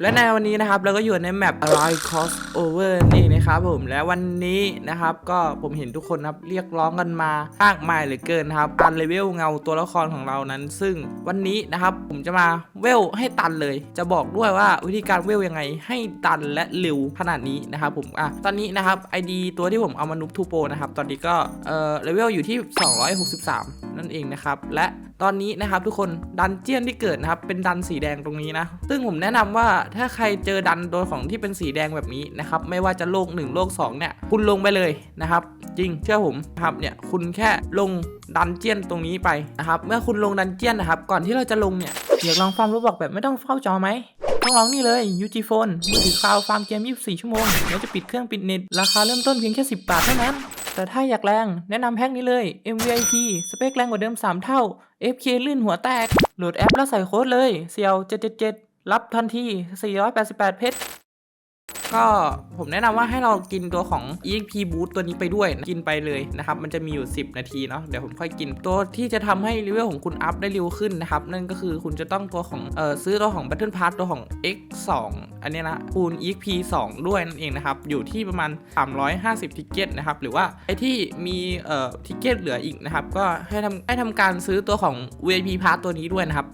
และในวันนี้นะครับเราก็อยู่ในแมป Allied Crossover นี่นะครับผมและวันนี้นะครับก็ผมเห็นทุกคนครับเรียกร้องกันมามากมายเหลือเกินครับการเลเวลเงาตัวละครของเรานั้น ซึ่งวันนี้นะครับผมจะมาเวลให้ตันเลย จะบอกด้วยว่าวิธีการเวลยังไงให้ตันและเร็วขนาดนี้นะครับผมอะตอนนี้นะครับ ID ตัวที่ผมเอามานุบทูโปนะครับตอนนี้ก็เอ่อเลเวลอยู่ที่ 263 นั่นเองนะครับและตอนนี้นะครับทุกคนดันเจียนที่เกิดนะครับเป็นดันสีแดงตรงนี้นะ ซึ่งผมแนะนำว่าถ้าใครเจอดันตัวของที่เป็นสีแดงแบบนี้นะครับไม่ว่าจะโลก 1 โลก 2 เนี่ย คุณลงไปเลยนะครับ จริงเชื่อผมนะครับเนี่ยคุณแค่ลงดันเจียนตรงนี้ไปนะครับเมื่อคุณลงดันเจียนนะครับก่อนที่เราจะลงเนี่ยอยากลองฟาร์มรูบอกแบบไม่ต้องเฝ้าจอไหมต้องลองนี่เลย UG Phone มือถือคลาวฟาร์มเกม 24 ชั่วโมงแล้วจะปิดเครื่องปิดเน็ตราคาเริ่มต้นเพียงแค่ 10 บาทเท่านั้น แต่ถ้าอยากแรงแนะนำแพ็กนี้เลย M V I P สเปคแรงกว่าเดิม 3 เท่า FK ลื่นหัวแตก โหลดแอปแล้วใส่โค้ดเลย เซียว 777 รับทันที 488 เพชร ก็ผมแนะนำว่าให้เรากินตัวของ EXP Boost ตัวนี้ไปด้วยนะกินไปเลยนะครับ มันจะมีอยู่ 10 นาทีเนาะเดี๋ยวผมค่อยกินตัวที่จะทำให้เลเวลของคุณอัพได้เร็วขึ้นนะครับ นั่นก็คือคุณจะต้องตัวของเอ่อซื้อตัวของ Battle Pass ตัวของ X2 อันนี้นะคูณ EXP 2 ด้วยนั่นเองนะครับ อยู่ที่ประมาณ 350 ทิกเก็ตนะครับ หรือว่าไอที่มีเอ่อทิกเก็ตเหลืออีกนะครับ ก็ให้ทำให้ทำการซื้อตัวของ VIP Pass ตัวนี้ด้วยนะครับ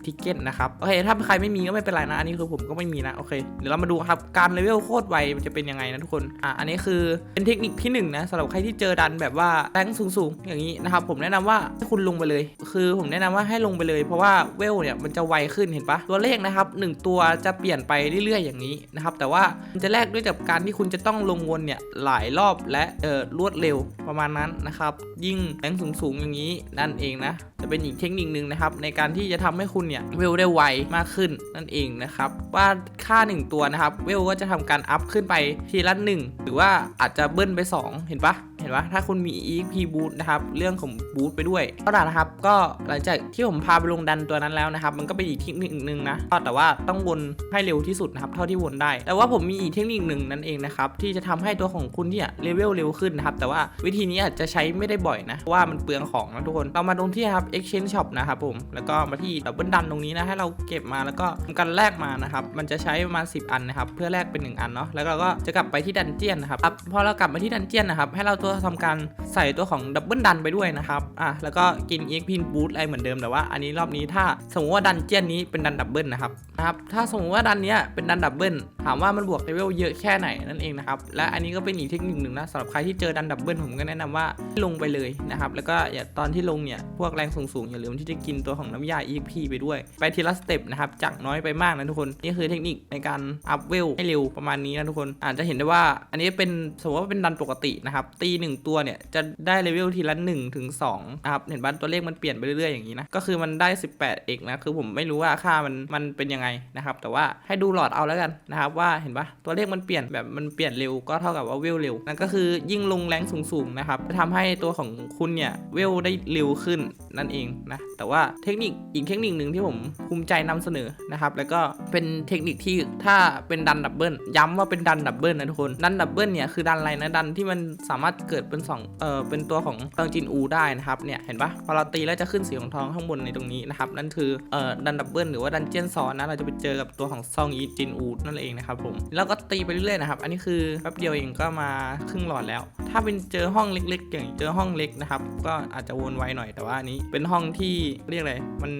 850 ทิกเก็ตนะครับ โอเค ถ้าใครไม่มีก็ไม่เป็นไรนะ อันนี้คือผมก็ไม่มีนะ โอเค เดี๋ยวเรามาดูครับ การเลเวลโคตรไวมันจะเป็นยังไงนะทุกคน อะอันนี้คือเป็นเทคนิคที่หนึ่งนะสำหรับใครที่เจอดันแบบว่าแรงสูงๆ อย่างนี้นะครับผมแนะนำว่าให้คุณลงไปเลย คือผมแนะนำว่าให้ลงไปเลย เพราะว่าเวลเนี่ยมันจะไวขึ้นเห็นปะตัวเลขนะครับหนึ่งตัวจะเปลี่ยนไปเรื่อยๆ อย่างนี้นะครับแต่ว่ามันจะแลกด้วยกับการที่คุณจะต้องลงวนเนี่ยหลายรอบและเอ่อรวดเร็วประมาณนั้นนะครับยิ่งแรงสูงๆ อย่างนี้นั่นเองนะจะเป็นอีกเทคนิคนึงนะครับในการที่จะทำให้คุณเนี่ยเวลได้ไวมากขึ้นนั่นเองนะครับว่าค่า 1 ตัวนะครับเวลก็จะทำการอัพขึ้นไปทีละ1หรือว่าอาจจะเบิ้ลไป 2 เห็นปะ เห็นปะถ้าคุณมี EP Boot นะครับ เรื่องของ Boot ไปด้วยก็ได้นะครับ ก็หลังจากที่ผมพาไปลงดันตัวนั้นแล้วนะครับ มันก็เป็นอีกเทคนิคหนึ่งนะก็แต่ว่าต้องวนให้เร็วที่สุดนะครับ เท่าที่วนได้ แต่ว่าผมมีอีกเทคนิคหนึ่งนั่นเองนะครับ ที่จะทำให้ตัวของคุณเนี่ยเลเวลเร็วขึ้นนะครับ แต่ว่าวิธีนี้อาจจะใช้ไม่ได้บ่อยนะเพราะว่ามันเปลืองของนะทุกคน เรามาตรงที่ครับ exchange shop นะครับผม แล้วก็มาที่ดับเบิลดันตรงนี้นะ ให้เราเก็บมาแล้วก็ทำการแลกมานะครับ มันจะใช้ประมาณ 10 อันนะครับ เพื่อแลกเป็น 1 อันเนาะ แล้วเราก็จะกลับไปที่ดันเจียนนะครับ พอเรากลับมาที่ดันเจียนนะครับ ให้เราตัวทำการใส่ตัวของดับเบิลดันไปด้วยนะครับอะแล้วก็กิน exp boost อะไรเหมือนเดิมแต่ว่าอันนี้รอบนี้ถ้าสมมติว่าดันเจียนนี้เป็นดันดับเบิลนะครับนะครับถ้าสมมติว่าดันเนี้ยเป็นดันดับเบิลถามว่ามันบวกเลเวลเยอะแค่ไหนนั่นเองนะครับและอันนี้ก็เป็นอีกเทคนิคหนึ่งนะสำหรับใครที่เจอดันดับเบิลผมก็แนะนำว่าลงไปเลยนะครับแล้วก็อย่าตอนที่ลงเนี่ยพวกแรงสูงๆอย่าลืมที่จะกินตัวของน้ำยา EXP ไปด้วย ไปทีละสเต็ปนะครับจากน้อยไปมากนะทุกคนนี่คือเทคนิคในการอัพเวลให้เร็วประมาณนี้นะทุกคนอาจจะเห็นได้ว่าอันนี้เป็นสมมติว่าเป็นดันปกตินะครับตีหนึ่งตัวเนี่ยจะได้เลเวลทีละ1ถึง2นะครับเห็นบ้านตัวเลขมันเปลี่ยนไปเรื่อยๆอย่างนี้นะก็คือมันได้ 18เอกนะคือผมไม่รู้ว่าค่ามันมันเป็นยังไงนะครับแต่ว่าให้ดูหลอดเอาแล้วกันนะครับว่าเห็นปะตัวเลขมันเปลี่ยนแบบมันเปลี่ยนเร็วก็เท่ากับว่าเวลเร็วนั่นก็คือยิ่งลงแรงสูงๆนะครับจะทำให้ตัวของคุณเนี่ยเวลได้เร็วขึ้นนั่นเองนะแต่ว่าเทคนิคอีกเทคนิคหนึ่งที่ผมภูมิใจนำเสนอนะครับแล้วก็เป็นเทคนิคที่ถ้าเป็นดันดับเบิลย้ำว่าเป็นดันดับเบิลนะทุกคนดันดับเบิลเนี่ยคือดันอะไรนะดันที่มันสามารถเกิดเป็นสองเออเป็นตัวของเติงจินอูได้นะครับเนี่ยเห็นปะพอเราตีแล้วจะขึ้นสีของทองข้างบนในตรงนี้นะครับนั่นคือเอ่อดันดับเบิลหรือว่าดันเจียนซอนนะเราจะไปเจอกับตัวของซองอีจินอูนั่นเองนะครับผมแล้วก็ตีไปเรื่อยๆนะครับอันนี้คือแป๊บเดียวเองก็มาครึ่งหลอดแล้ว ถ้าเป็นเจอห้องเล็กๆ อย่างเจอห้องเล็กนะครับก็อาจจะวนไวหน่อยแต่ว่าอันนี้เป็นห้องที่เรียกอะไรมัน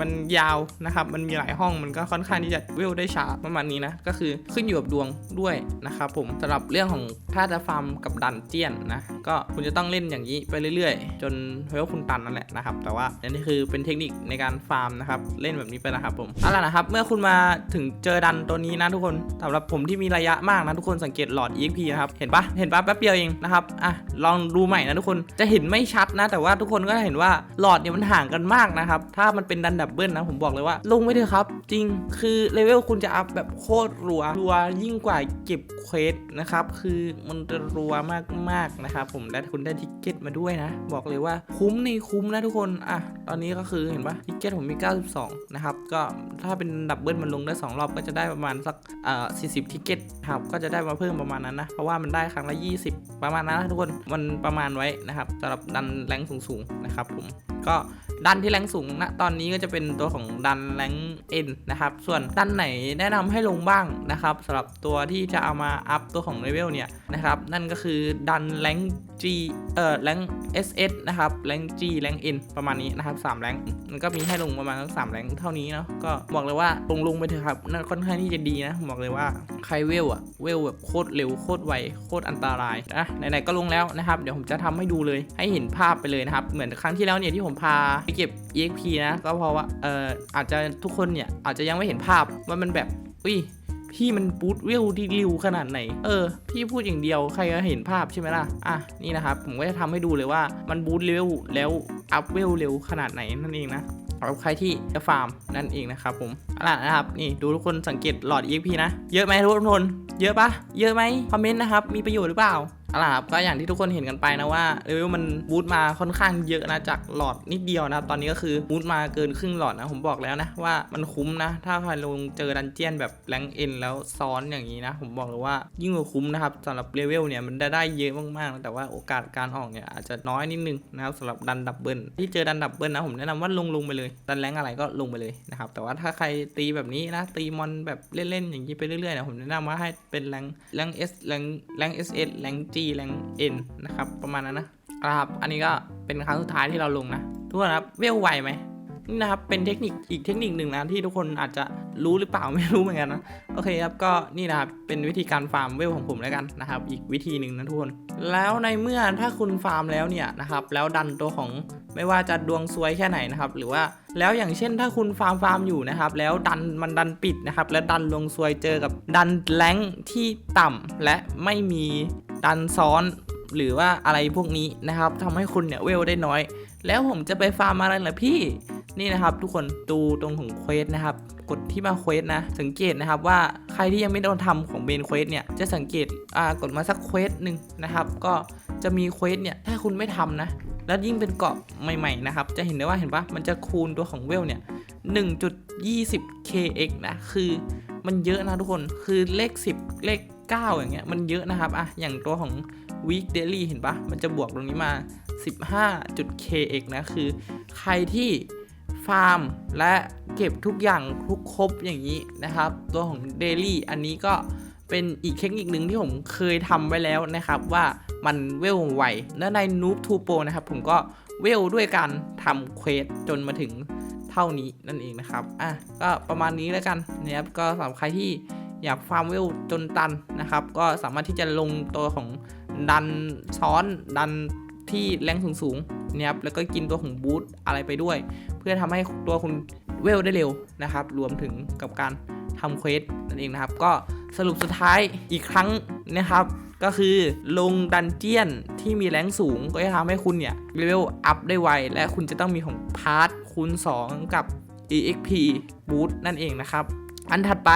มันยาวนะครับมันมีหลายห้องมันก็ค่อนข้างที่จะเวลได้ช้าประมาณนี้นะก็คือขึ้นอยู่กับดวงด้วยนะครับผมสำหรับเรื่องของถ้าจะฟาร์มกับดันเจียนนะ ก็คุณจะต้องเล่นอย่างนี้ไปเรื่อยๆ จนเวลคุณตันนั่นแหละนะครับ แต่ว่าอันนี้คือเป็นเทคนิคในการฟาร์มนะครับ เล่นแบบนี้ไปนะครับผมเอาล่ะนะครับ เมื่อคุณมาถึงเจอดันตัวนี้นะทุกคนสำหรับผมที่มีระยะมากนะทุกคนสังเกตหลอด EXP นะครับ เห็นปะเห็นปะแป๊บเดียวเองนะครับ อะ ลองดูใหม่นะทุกคน จะเห็นไม่ชัดนะ แต่ว่าทุกคนก็เห็นว่าหลอดเนี่ยมันห่างกันมากนะครับ ถ้ามันเป็นดันดับเบิลนะ ผมบอกเลยว่า ลงไม่เถอะครับ จริง คือเลเวลคุณจะอัพแบบโคตรรัว รัวยิ่งกว่าเก็บเควสนะครับ คือมันจะรัวมากๆนะครับผมและคุณได้ทิกเก็ตมาด้วยนะ บอกเลยว่าคุ้มในคุ้มนะทุกคนอะตอนนี้ก็คือเห็นปะทิกเก็ตผมมี 92 นะครับ ก็ถ้าเป็นดับเบิลมันลงได้ 2 รอบก็จะได้ประมาณสักเอ่อ40 ทิกเก็ตครับก็จะได้มาเพิ่มประมาณนั้นนะเพราะว่ามันได้ครั้งละ 20 ประมาณนั้นนะทุกคนมันประมาณไว้นะครับสำหรับดันแรงสูงๆนะครับผมก็ ดันที่แรงสูงนะตอนนี้ก็จะเป็นตัวของดันแรงเอ็นนะครับ ส่วนดันไหนแนะนำให้ลงบ้างนะครับสำหรับตัวที่จะเอามาอัพตัวของเลเวลเนี่ยนะครับ นั่นก็คือดันแรง G เอ่อแรง SS นะครับแรง G แรง N ประมาณนี้นะครับ3แรงมันก็มีให้ลงประมาณทั้งสามแรงเท่านี้เนาะก็บอกเลยว่าลงลงไปเถอะครับนั่นค่อนข้างที่จะดีนะบอกเลยว่าใครเวลอะเวลแบบโคตรเร็วโคตรไวโคตรอันตรายนะไหนๆก็ลงแล้วนะครับ เดี๋ยวผมจะทำให้ดูเลยให้เห็นภาพไปเลยนะครับ เหมือนครั้งที่แล้วเนี่ยที่ผมพาเก็บ EXP นะ ก็เพราะว่าเอ่ออาจจะทุกคนเนี่ยอาจจะยังไม่เห็นภาพว่ามันแบบอุ้ยพี่มันบูตเวลดีริวขนาดไหน เออ พี่พูดอย่างเดียวใครก็เห็นภาพใช่ไหมล่ะ อะ นี่นะครับ ผมก็จะทำให้ดูเลยว่ามันบูตเร็วแล้วอัพเวลเร็วขนาดไหนนั่นเองนะสำหรับใครที่จะฟาร์มนั่นเองนะครับผมอะนะครับ นี่ดูทุกคนสังเกตหลอด EXP นะ เยอะไหมทุกคน เยอะปะเยอะไหมคอมเมนต์นะครับ มีประโยชน์หรือเปล่า เอาล่ะครับก็อย่างที่ทุกคนเห็นกันไปนะว่าเลเวลมันบูตมาค่อนข้างเยอะนะจากหลอดนิดเดียวนะตอนนี้ก็คือบูตมาเกินครึ่งหลอดนะผมบอกแล้วนะว่ามันคุ้มนะ ถ้าใครลงเจอดันเจียนแบบแรงเอ็นแล้วซ้อนอย่างนี้นะ ผมบอกเลยว่ายิ่งกว่าคุ้มนะครับสำหรับเลเวลเนี่ยมันได้ได้เยอะมากๆ แต่ว่าโอกาสการออกเนี่ยอาจจะน้อยนิดนึงนะครับสำหรับดันดับเบิลที่เจอดันดับเบิลนะผมแนะนำว่าลงลงไปเลย ดันแรงอะไรก็ลงไปเลยนะครับแต่ว่าถ้าใครตีแบบนี้นะตีมอนแบบเล่นๆอย่างนี้ไปเรื่อยๆนะผมแนะนำว่าให้เป็นแรงแรงเอสแรงแรงเอสเอสแรงจีแรงเอ็นนะครับ ประมาณนั้นนะครับ อันนี้ก็เป็นครั้งสุดท้ายที่เราลงนะ ทุกคนครับเวลไวไหมนี่นะครับ เป็นเทคนิคอีกเทคนิคหนึ่งนะที่ทุกคนอาจจะรู้หรือเปล่าไม่รู้เหมือนกันนะ โอเคครับ ก็นี่นะครับ เป็นวิธีการฟาร์มเวลของผมแล้วกันนะครับ อีกวิธีหนึ่งนะทุกคน แล้วในเมื่อถ้าคุณฟาร์มแล้วเนี่ยนะครับ แล้วดันตัวของไม่ว่าจะดวงซวยแค่ไหนนะครับ หรือว่าแล้วอย่างเช่นถ้าคุณฟาร์มฟาร์มอยู่นะครับ แล้วดันมันดันปิดนะครับ แล้วดันดวงซวยเจอกับดันแรงที่ต่ำและไม่มี ดันซ้อนหรือว่าอะไรพวกนี้นะครับทำให้คุณเนี่ยเวลได้น้อย แล้วผมจะไปฟาร์มอะไรล่ะพี่นี่นะครับ ทุกคนดูตรงของเควสนะครับกดที่มาเควสนะ สังเกตนะครับว่าใครที่ยังไม่โดนทำของเบนเควสเนี่ยจะสังเกตอ่ากดมาสักเควสหนึ่งนะครับ ก็จะมีเควสเนี่ยถ้าคุณไม่ทำนะ แล้วยิ่งเป็นเกาะใหม่ๆนะครับ จะเห็นได้ว่าเห็นปะมันจะคูณตัวของเวลเนี่ย 1.20 kx นะ คือมันเยอะนะทุกคนคือเลข 10 เลข 9 อย่างเงี้ยมันเยอะนะครับอะอย่างตัวของ week daily เห็นปะมันจะบวกตรงนี้มา 15.kx นะ คือใครที่ฟาร์มและเก็บทุกอย่างทุกครบอย่างนี้นะครับ ตัวของ daily อันนี้ก็เป็นอีกเทคนิคหนึ่งที่ผมเคยทำไว้แล้วนะครับ ว่ามันเวลไวและใน noob to pro นะครับ ผมก็เวลด้วยการทำเควสจนมาถึงเท่านี้นั่นเองนะครับ อะ ก็ประมาณนี้แล้วกันนะครับ ก็สำหรับใครที่ อยากฟาร์มเวลจนตันนะครับ ก็สามารถที่จะลงตัวของดันซ้อนดันที่แรงสูงๆนะครับแล้วก็กินตัวของบูทอะไรไปด้วย เพื่อทำให้ตัวคุณเวลได้เร็วนะครับ รวมถึงกับการทำเควสนั่นเองนะครับ ก็สรุปสุดท้ายอีกครั้งนะครับ ก็คือลงดันเจียนที่มีแรงสูงก็จะทำให้คุณเนี่ยเลเวลอัพได้ไว และคุณจะต้องมีของพาร์ทคูณ 2 กับ EXP Boost นั่นเองนะครับ อันถัดไป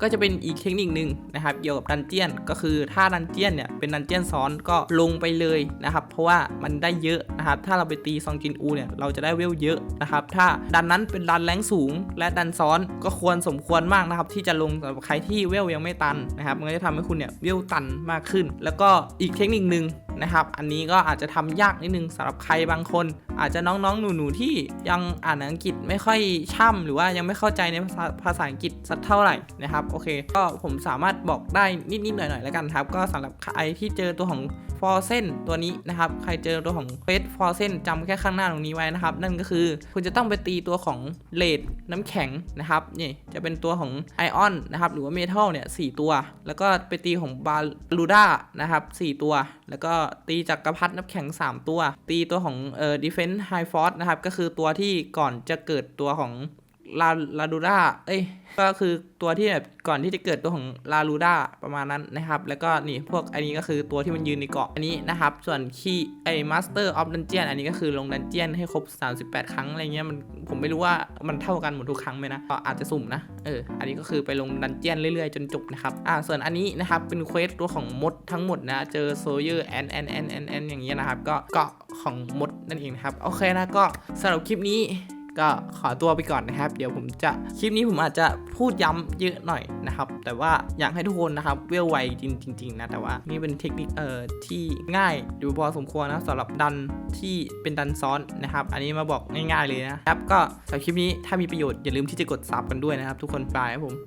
ก็จะเป็นอีกเทคนิคหนึ่งนะครับเกี่ยวกับดันเจียนก็คือถ้าดันเจียนเนี่ยเป็นดันเจียนซ้อนก็ลงไปเลยนะครับเพราะว่ามันได้เยอะนะครับถ้าเราไปตีซองจินอูเนี่ยเราจะได้เวลเยอะนะครับถ้าดันนั้นเป็นดันแรงสูง และดันซ้อนก็ควรสมควรมากนะครับที่จะลงสำหรับใครที่เวลยังไม่ตันนะครับมันก็จะทำให้คุณเนี่ยเวลตันมากขึ้น แล้วก็อีกเทคนิคหนึ่ง นะครับอันนี้ก็อาจจะทำยากนิดนึงสำหรับใครบางคน อาจจะน้องๆหนูๆที่ยังอ่านอังกฤษไม่ค่อยช่ำหรือว่ายังไม่เข้าใจในภาษาภาษาอังกฤษสักเท่าไหร่นะครับโอเค ก็ผมสามารถบอกได้นิดๆหน่อยๆแล้วกันครับ ก็สำหรับใครที่เจอตัวของฟอร์เซนตัวนี้นะครับใครเจอตัวของเฟสฟอร์เซนจำแค่ข้างหน้าตรงนี้ไว้นะครับ นั่นก็คือคุณจะต้องไปตีตัวของเลดน้ำแข็งนะครับนี่จะเป็นตัวของไอออนนะครับหรือว่าเมทัลเนี่ยสตัว แล้วก็ไปตีของบาลูด้านะครับสตัว แล้วก็ตีจากกระพัดน้ำแข็ง 3 ตัว ตีตัวของเอ่อดิเฟนส์ไฮฟอร์นะครับ ก็คือตัวที่ก่อนจะเกิดตัวของ ลาลาดูด้าเอ้ย ก็คือตัวที่แบบก่อนที่จะเกิดตัวของลาลูด้าประมาณนั้นนะครับ แล้วก็นี่พวกอันนี้ก็คือตัวที่มันยืนในเกาะอันนี้นะครับ ส่วนคีไอ้มาสเตอร์ออฟดันเจียนอันนี้ก็คือลงดันเจียนให้ครบ 38 ครั้งอะไรเงี้ยมันผมไม่รู้ว่ามันเท่ากันหมดทุกครั้งไหมนะก็อาจจะสุ่มนะ เออ อันนี้ก็คือไปลงดันเจียนเรื่อยๆจนจบนะครับ อ่า ส่วนอันนี้นะครับเป็นเควสตัวของมดทั้งหมดนะ เจอโซเยอร์แอนแอนแอนแอนแอนอย่างเงี้ยนะครับ ก็เกาะของมดนั่นเองนะครับ โอเคนะ ก็สำหรับคลิปนี้ ก็ขอตัวไปก่อนนะครับ เดี๋ยวผมจะคลิปนี้ผมอาจจะพูดย้ำเยอะหน่อยนะครับ แต่ว่าอยากให้ทุกคนนะครับเวลไวจริงๆนะ แต่ว่านี่เป็นเทคนิคเอ่อที่ง่ายดูพอสมควรนะสำหรับดันที่เป็นดันซ้อนนะครับ อันนี้มาบอกง่ายๆเลยนะครับ ก็สำหรับคลิปนี้ถ้ามีประโยชน์อย่าลืมที่จะกดซับกันด้วยนะครับ ทุกคนบายครับผม